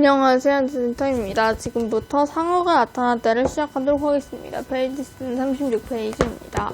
안녕하세요, 센터입니다. 지금부터 상어가 나타날 때를 시작하도록 하겠습니다. 페이지 수는 36페이지입니다.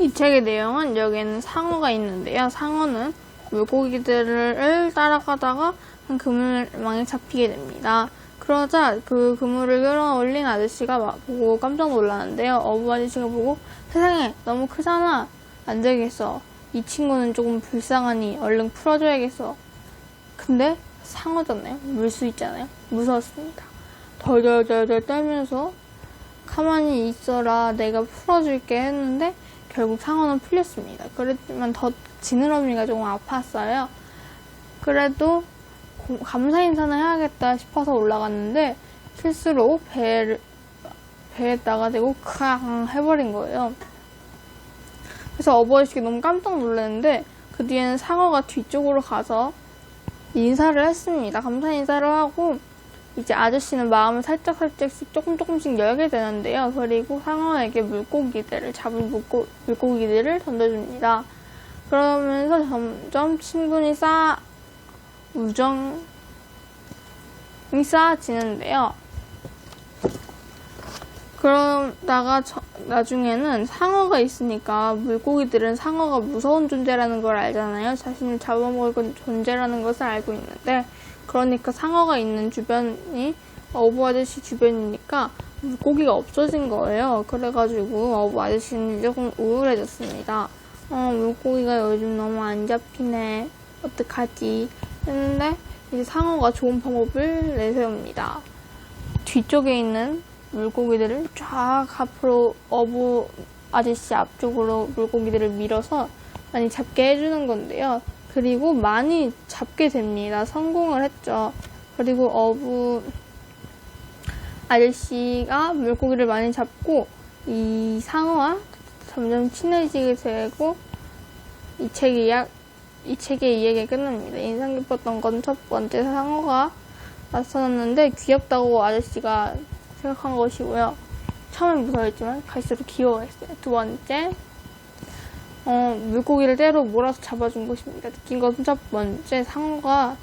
이 책의 내용은 여기에는 상어가 있는데요. 상어는 물고기들을 따라가다가 한 그물망에 잡히게 됩니다. 그러자 그 그물을 끌어올린 아저씨가 막 보고 깜짝 놀라는데요. 어부 아저씨가 보고 세상에 너무 크잖아. 안 되겠어. 이 친구는 조금 불쌍하니 얼른 풀어줘야겠어. 근데 상어잖아요. 물수 있잖아요. 무서웠습니다. 덜덜덜덜 떨면서 가만히 있어라 내가 풀어줄게 했는데 결국 상어는 풀렸습니다. 그랬지만 더 지느러미가 조금 아팠어요. 그래도 고- 감사 인사는 해야겠다 싶어서 올라갔는데 실수로 배를 배에다가 대고 크앙 해버린 거예요. 그래서 어버이식이 너무 깜짝 놀랐는데 그 뒤에는 상어가 뒤쪽으로 가서 인사를 했습니다. 감사 인사를 하고 이제 아저씨는 마음을 살짝 살짝씩 조금 조금씩 열게 되는데요. 그리고 상어에게 물고기들을 잡은 물고, 물고기들을 던져줍니다. 그러면서 점점 친분이 쌓 우정이 쌓아지는데요. 그러다가 저- 나중에는 상어가 있으니까 물고기들은 상어가 무서운 존재라는 걸 알잖아요. 자신을 잡아먹을 존재라는 것을 알고 있는데 그러니까 상어가 있는 주변이 어부 아저씨 주변이니까 물고기가 없어진 거예요. 그래가지고 어부 아저씨는 조금 우울해졌습니다. 어, 물고기가 요즘 너무 안 잡히네. 어떡하지? 했는데 이제 상어가 좋은 방법을 내세웁니다. 뒤쪽에 있는 물고기들을 쫙 앞으로 어부 아저씨 앞쪽으로 물고기들을 밀어서 많이 잡게 해주는 건데요. 그리고 많이 잡게 됩니다. 성공을 했죠. 그리고 어부 아저씨가 물고기를 많이 잡고 이 상어와 점점 친해지게 되고 이 책이 약, 이 책의 이야기가 끝납니다. 인상 깊었던 건 첫 번째 상어가 나타났는데 귀엽다고 아저씨가 생각한 것이고요. 처음엔 무서웠지만 갈수록 귀여워했어요. 두 번째, 어, 물고기를 때로 몰아서 잡아준 것입니다. 느낀 것은 첫 번째, 상어가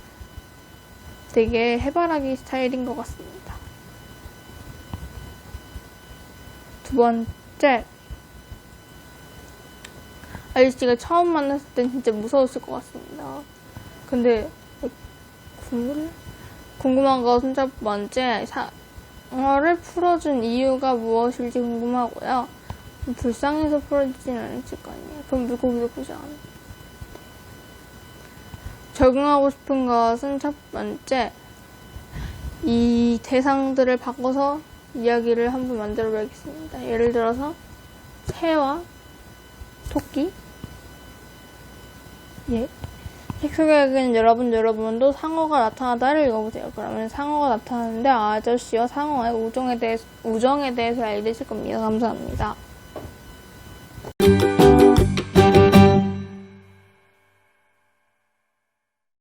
되게 해바라기 스타일인 것 같습니다. 두 번째, 아저씨가 처음 만났을 땐 진짜 무서웠을 것 같습니다. 근데, 궁금해? 궁금한 것은 첫 번째, 상어를 풀어준 이유가 무엇일지 궁금하고요. 불쌍해서 풀어지진 않았을 거 아니에요. 그럼 물고기도 않아. 적용하고 싶은 것은 첫 번째, 이 대상들을 바꿔서 이야기를 한번 만들어 보겠습니다. 예를 들어서, 새와 토끼? 예. 텍스교육은 여러분, 여러분도 상어가 나타나다를 읽어보세요. 그러면 상어가 나타나는데 아저씨와 상어의 우정에 대해서, 우정에 대해서 알게 되실 겁니다. 감사합니다.